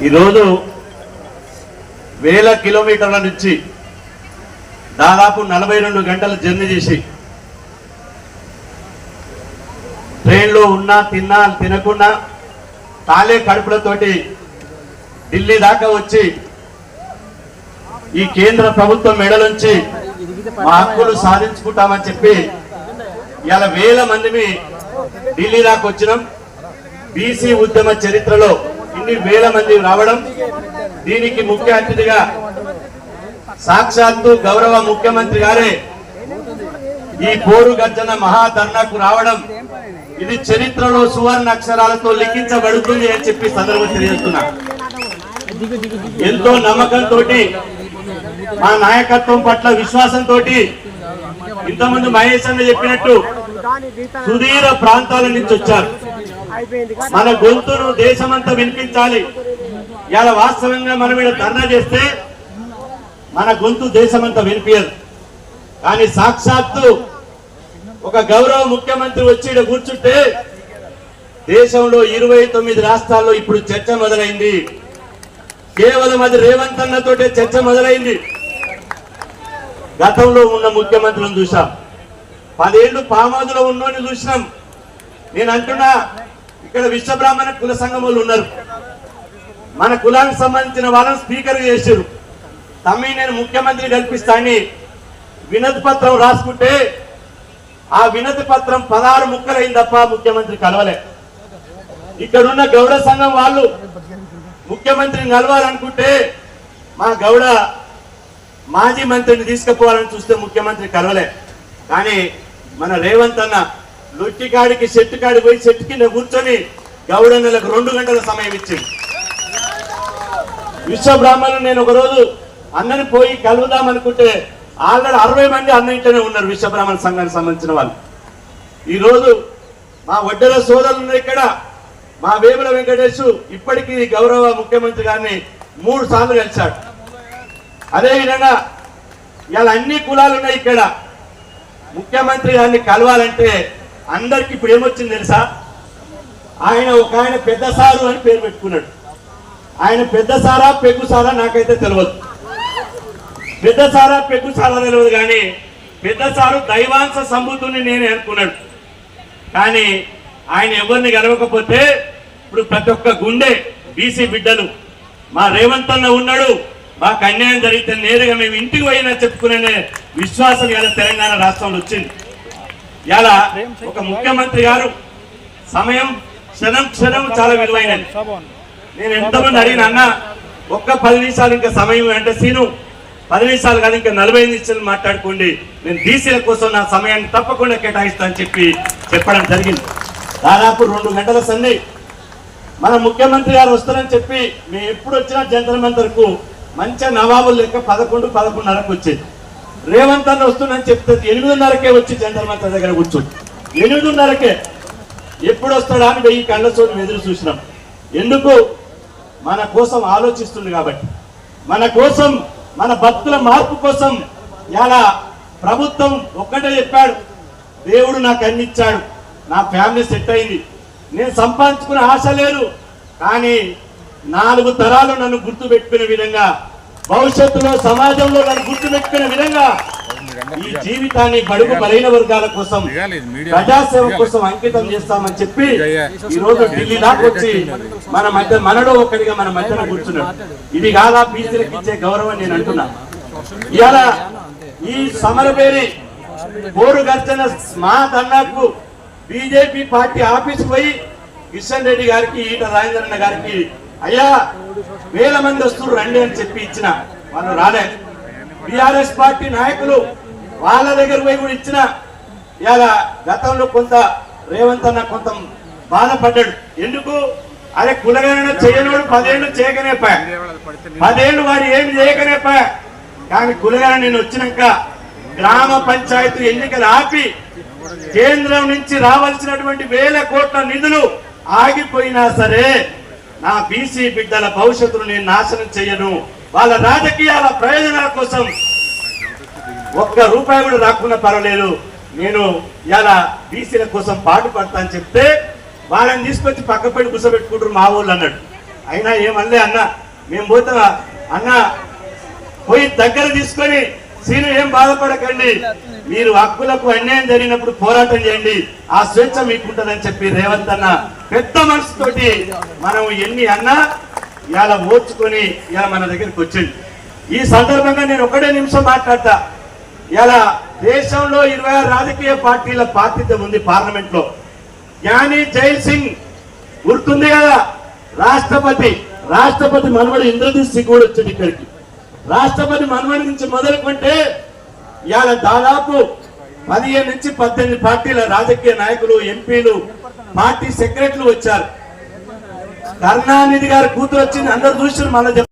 ఈరోజు వేల కిలోమీటర్ల నుంచి దాదాపు నలభై రెండు గంటలు జర్నీ చేసి ట్రైన్లో ఉన్నా తిన్నా తినకున్నా తాలే కడుపులతోటి ఢిల్లీ దాకా వచ్చి ఈ కేంద్ర ప్రభుత్వం మెడలుంచి మా హక్కులు సాధించుకుంటామని చెప్పి ఇలా వేల మందిని ఢిల్లీ దాకా వచ్చినాం. బీసీ ఉద్యమ చరిత్రలో ఇన్ని వేల మంది రావడం దీనికి ముఖ్య అతిథిగా సాక్షాత్తు గౌరవ ముఖ్యమంత్రి గారే ఈ పోరు గర్జన మహాధర్నాకు రావడం ఇది చరిత్రలో సువర్ణ అక్షరాలతో లిఖించబడుతుంది అని చెప్పి సందర్భం తెలియజేస్తున్నా. ఎంతో నమ్మకంతో మా నాయకత్వం పట్ల విశ్వాసంతో ఇంతమంది మహేష్ అన్న చెప్పినట్టు సుదీర ప్రాంతాల నుంచి వచ్చారు. మన గొంతును దేశమంతా వినిపించాలి. ఇలా వాస్తవంగా మనం ఇక్కడ ధర్నా చేస్తే మన గొంతు దేశమంతా వినిపించదు. కానీ సాక్షాత్తు ఒక గౌరవ ముఖ్యమంత్రి వచ్చి ఇక్కడ కూర్చుంటే దేశంలో ఇరవై తొమ్మిది రాష్ట్రాల్లో ఇప్పుడు చర్చ మొదలైంది. కేవలం అది రేవంత్ అన్నతోటే చర్చ మొదలైంది. గతంలో ఉన్న ముఖ్యమంత్రులను చూసాం పదేళ్ళు పామాదులో ఉన్నోని చూసినాం. నేను అంటున్నా ఇక్కడ విశ్వబ్రాహ్మణ కుల సంఘం వాళ్ళు ఉన్నారు. మన కులానికి సంబంధించిన వాళ్ళని స్పీకర్ చేశారు తమ్మి నేను ముఖ్యమంత్రి కల్పిస్తాని వినతి పత్రం రాసుకుంటే ఆ వినతి పత్రం పదహారు ముక్కలైంది తప్ప ముఖ్యమంత్రి కలవలే. ఇక్కడున్న గౌడ సంఘం వాళ్ళు ముఖ్యమంత్రిని కలవాలనుకుంటే మా గౌడ మాజీ మంత్రిని తీసుకుపోవాలని చూస్తే ముఖ్యమంత్రి కలవలే. కానీ మన రేవంత్ అన్న లొట్టికాడికి చెట్టు కాడి పోయి చెట్టు కింద కూర్చొని గౌడన్నలకు రెండు గంటల సమయం ఇచ్చింది. విశ్వ బ్రాహ్మణులు నేను ఒక రోజు అన్నని పోయి కలుగుదాం అనుకుంటే ఆల్రెడీ అరవై మంది అన్న ఇంట్లోనే ఉన్నారు విశ్వ బ్రాహ్మణ సంఘానికి సంబంధించిన వాళ్ళు. ఈ రోజు మా వడ్డెల సోదరులు ఇక్కడ మా వేముల వెంకటేష్ ఇప్పటికీ గౌరవ ముఖ్యమంత్రి గారిని మూడు సార్లు కలిశాడు. అదే విధంగా ఇలా అన్ని కులాలు ఉన్నాయి ఇక్కడ. ముఖ్యమంత్రి గారిని కలవాలంటే అందరికి ఇప్పుడు ఏమొచ్చింది తెలుసా? ఆయన ఒక ఆయన పెద్ద సారు అని పేరు పెట్టుకున్నాడు. ఆయన పెద్ద సారా పెగ్గు సారా నాకైతే తెలియదు పెద్ద సారా పెగ్గు సారా తెలియదు కానీ పెద్ద సారు దైవాంశ సంబుద్ధుని నేనే అనుకున్నాడు. కానీ ఆయన ఎవరిని గెలవకపోతే ఇప్పుడు ప్రతి ఒక్క గుండె బీసీ బిడ్డలు మా రేవంత్ అన్న ఉన్నాడు మాకు అన్యాయం జరిగితే నేరుగా మేము ఇంటికి పోయినా చెప్పుకునే విశ్వాసం ఇలా తెలంగాణ రాష్ట్రంలో వచ్చింది. ఇలా ఒక ముఖ్యమంత్రి గారు సమయం క్షణం క్షణం చాలా విలువైనది. నేను ఎంతమంది అడిగిన అన్న ఒక్క పది నిమిషాలు ఇంకా సమయం అంటే సీను పది నిమిషాలు కాదు ఇంకా నలభై నిమిషాలు మాట్లాడుకోండి. నేను బీసీల కోసం నా సమయాన్ని తప్పకుండా కేటాయిస్తానని చెప్పి చెప్పడం జరిగింది. దాదాపు రెండు గంటల సంది మన ముఖ్యమంత్రి గారు వస్తారని చెప్పి మేము ఎప్పుడు వచ్చినా జంతర్ మంతర్కు మంచిగా నవాబులు లెక్క పదకొండు పదకొండున్నరకు వచ్చేది. రేవంత్ అన్న వస్తుందని చెప్తే ఎనిమిదిన్నరకే వచ్చి జంతర్ దగ్గర కూర్చోండి ఎనిమిదిన్నరకే ఎప్పుడు వస్తాడా అని వెయ్యి కళ్ళ ఎదురు చూసినాం. ఎందుకు? మన కోసం ఆలోచిస్తుంది కాబట్టి. మన కోసం మన భక్తుల మార్పు కోసం ఇలా ప్రభుత్వం ఒక్కటే చెప్పాడు. దేవుడు నాకు అన్ని ఇచ్చాడు. నా ఫ్యామిలీ సెట్ అయింది. నేను సంపాదించుకునే ఆశ లేదు. కానీ నాలుగు తరాలు నన్ను గుర్తు పెట్టుకునే విధంగా భవిష్యత్తులో సమాజంలో నన్ను గుర్తుపెట్టుకునే విధంగా ఈ జీవితాన్ని బడుగు బలైన వర్గాల కోసం ప్రజాసేవ కోసం అంకితం చేస్తామని చెప్పి ఈ రోజు ఢిల్లీ దాకా వచ్చి మన మధ్య మనలో ఒకటిగా మన మధ్యన కూర్చున్నాడు. ఇది కాదా బీసీలకు ఇచ్చే గౌరవం నేను అంటున్నా. ఇవాళ ఈ సమరపేరి పోరు గర్జన మా ధర్నాకు బీజేపీ పార్టీ ఆఫీస్ పోయి కిషన్ రెడ్డి గారికి ఈట రాజేంద్రన్న గారికి అయ్యా వేల మంది వస్తున్నారు రండి అని చెప్పి ఇచ్చిన వాళ్ళు రాలే. బీఆర్ఎస్ పార్టీ నాయకులు వాళ్ళ దగ్గర పోయి కూడా ఇచ్చిన. ఇలా గతంలో కొంత రేవంత్ అన్న కొంత బాధపడ్డాడు. ఎందుకు? అరే కులగణన చేయనోడు పదేళ్ళు చేయకనే పా. పదేళ్ళు వాడు ఏమి చేయకనే పా. కానీ కులగణ నేను వచ్చినాక గ్రామ పంచాయతీ ఎన్నికలు ఆపి కేంద్రం నుంచి రావాల్సినటువంటి వేల కోట్ల నిధులు ఆగిపోయినా సరే నా బీసీ బిడ్డల భవిష్యత్తును నేను నాశనం చేయను. వాళ్ళ రాజకీయాల ప్రయోజనాల కోసం ఒక్క రూపాయి కూడా రాకుండా పర్వాలేదు. నేను ఇలా బీసీల కోసం పాటు పడతా అని చెప్తే వాళ్ళని తీసుకొచ్చి పక్కపడి కూర్చోబెట్టుకుంటారు మా ఊళ్ళు అన్నాడు. అయినా ఏమనలే అన్న మేము పోతా అన్న పోయి దగ్గర తీసుకొని సీను ఏం బాధపడకండి. మీరు హక్కులకు అన్యాయం జరిగినప్పుడు పోరాటం చేయండి. ఆ స్వేచ్ఛ మీకుంటుందని చెప్పి రేవంత్ అన్న పెద్ద మనసుతోటి మనం ఎన్ని అన్నా ఇలా ఓర్చుకొని ఇలా మన దగ్గరికి వచ్చింది. ఈ సందర్భంగా నేను ఒకటే నిమిషం మాట్లాడతా. ఇలా దేశంలో ఇరవై ఆరు రాజకీయ పార్టీల ప్రాతిథ్యం ఉంది పార్లమెంట్లో జ్ఞాని జైల్ సింగ్ గుర్తుంది కదా? రాష్ట్రపతి రాష్ట్రపతి మనవడు ఇంద్రజిత్ సింగ్ కూడా వచ్చాడు ఇక్కడికి. రాష్ట్రపతి మనవడి నుంచి మొదలుకుంటే ఇవాళ దాదాపు పదిహేను నుంచి పద్దెనిమిది పార్టీల రాజకీయ నాయకులు ఎంపీలు పార్టీ సెక్రటరీలు వచ్చారు. కరుణానిధి గారి కూతురు వచ్చింది. అందరు చూసి మన